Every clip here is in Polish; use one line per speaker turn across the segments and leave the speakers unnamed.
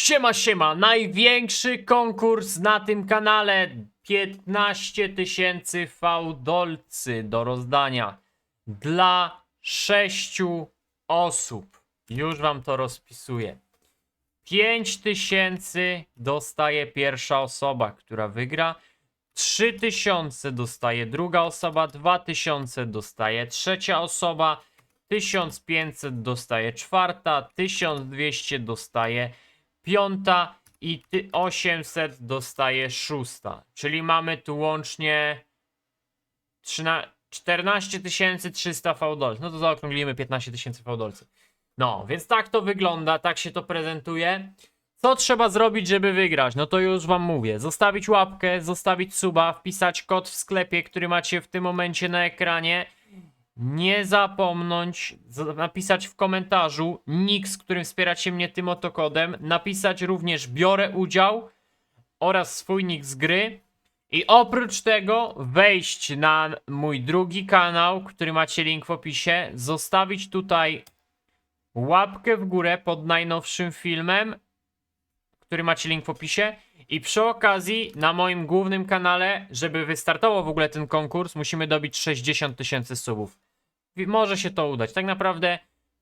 Siema, siema, największy konkurs na tym kanale. 15 tysięcy fałdolcy do rozdania dla 6 osób. Już wam to rozpisuję. 5 tysięcy dostaje pierwsza osoba, która wygra. 3000 dostaje druga osoba, 2000 dostaje trzecia osoba, 1500 dostaje czwarta, 1200 dostaje piąta i ty 800 dostaje szósta. Czyli mamy tu łącznie 13, 14 300 fałdolców. No to zaokrąglimy 15 tysięcy fałdolców. No, więc tak to wygląda, tak się to prezentuje. Co trzeba zrobić, żeby wygrać? No to już wam mówię. Zostawić łapkę, zostawić suba, wpisać kod w sklepie, który macie w tym momencie na ekranie. Nie zapomnąć napisać w komentarzu nick, z którym wspieracie mnie tym oto kodem. Napisać również biorę udział oraz swój nick z gry. I oprócz tego wejść na mój drugi kanał, który macie link w opisie. Zostawić tutaj łapkę w górę pod najnowszym filmem, który macie link w opisie. I przy okazji na moim głównym kanale, żeby wystartował w ogóle ten konkurs, musimy dobić 60 tysięcy subów. Może się to udać. Tak naprawdę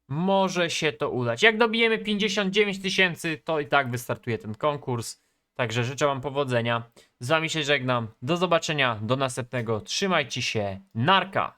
może się to udać. Jak dobijemy 59 tysięcy, to i tak wystartuje ten konkurs. Także życzę Wam powodzenia. Z Wami się żegnam. Do zobaczenia. Do następnego. Trzymajcie się. Narka.